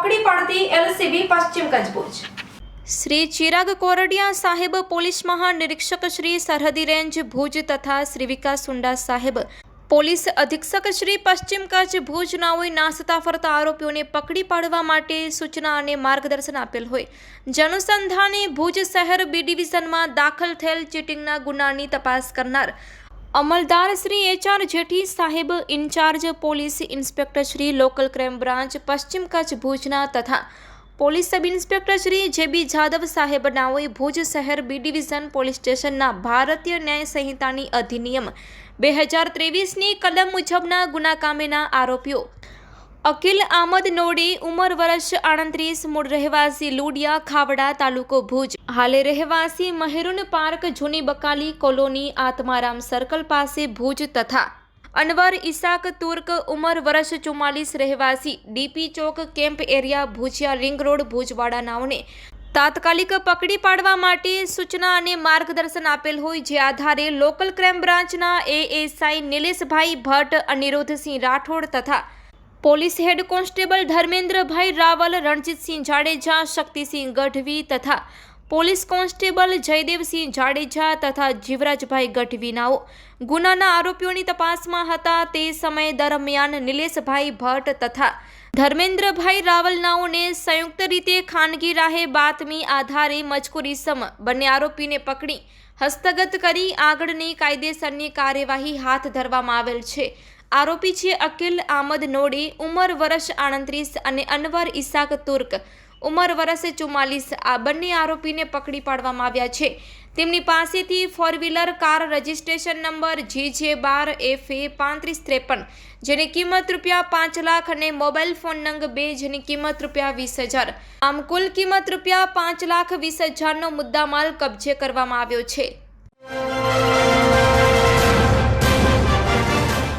પકડી પડતી એલસીબી પશ્ચિમ કચ્છ શ્રી ચિરાગ કોરડિયા સાહેબ પોલીસ મહાનિરીક્ષક શ્રી સરહદી રેન્જ ભુજ તથા શ્રી વિકાસ સુંડા સાહેબ પોલીસ અધિક્ષક શ્રી પશ્ચિમ કચ્છ ભુજ નાઓએ નાસતા ફરતા આરોપીઓને પકડી પાડવા માટે સૂચના અને માર્ગદર્શન આપેલ હોય. જનુસંધાને ભુજ શહેર બી ડિવિઝનમાં દાખલ થયેલ ચીટિંગના ગુનાની તપાસ કરનાર અમલદાર શ્રી એચ આર જેઠી સાહેબ incharge police inspector Shri local crime branch પશ્ચિમ કચ્છ ભુજના તથા પોલીસ સબ ઇન્સ્પેક્ટર શ્રી જે બી જાદવ સાહેબ નાઓએ ભુજ શહેર બી ડિવિઝન પોલીસ સ્ટેશનના ભારતીય ન્યાય સંહિતાની અધિનિયમ બે હજાર ત્રેવીસની કલમ મુજબના ગુનાકામેના આરોપીઓ. અકિલ આમદ નોડી ઉંમર વર્ષ આડત્રીસ, મૂળ રહેવાસી લુડિયા ખાવડા તાલુકો ભુજ. હાલે રહેવાસી મહેરુન પાર્ક જૂની બકાલી કોલોની આત્મારામ સર્કલ પાસે ભુજ તથા અનવર ઇસાક તુર્ક ઉંમર વર્ષ ચુમ્માલીસ રહેવાસી DP Chowk camp area Bhujia ring road ભુજવાડા નાઓને તાત્કાલિક પકડી પાડવા માટે સૂચના અને માર્ગદર્શન આપેલ હોય જે આધારે લોકલ ક્રાઇમ બ્રાન્ચના એએસઆઈ નિલેશભાઈ ભટ્ટ, અનિરુદ્ધસિંહ રાઠોડ તથા police head constable Dharmendrabhai Raval, Ranjitsinh Jadeja, Shaktisinh Gadhvi તથા પોલીસ કોન્સ્ટેબલ જયદેવસિંહ જાડેજા તથા જીવરાજભાઈ ગઢવીનાઓ ગુનાના આરોપીઓની તપાસમાં હતા તે સમય દરમિયાન નિલેશભાઈ ભટ્ટ તથા ધર્મેન્દ્રભાઈ રાવલનાઓને સંયુક્ત રીતે ખાનગી રાહે બાતમી આધારે મજકૂરી સમ બંને આરોપીને પકડી હસ્તગત કરી આગળની કાયદેસરની કાર્યવાહી હાથ ધરવામાં આવેલ છે. આરોપી છે અકિલ આમદ નોડી, ઉંમર વર્ષ આડત્રીસ અને અનવર ઇસાક તુર્ક. ઉંમર વર્ષ ચુમ્માલીસ. આ બંને આરોપીને પકડી પાડવામાં આવ્યા છે. તેમની પાસેથી four wheeler car registration number G J bar F A પાંત્રીસ ત્રેપન, જેની કિંમત રૂપિયા પાંચ લાખ અને મોબાઈલ ફોન નંગ બે, જેની કિંમત રૂપિયા વીસ હજાર. આમ કુલ કિંમત રૂપિયા પાંચ લાખ વીસ હજારનો મુદ્દામાલ કબજે કરવામાં આવ્યો છે.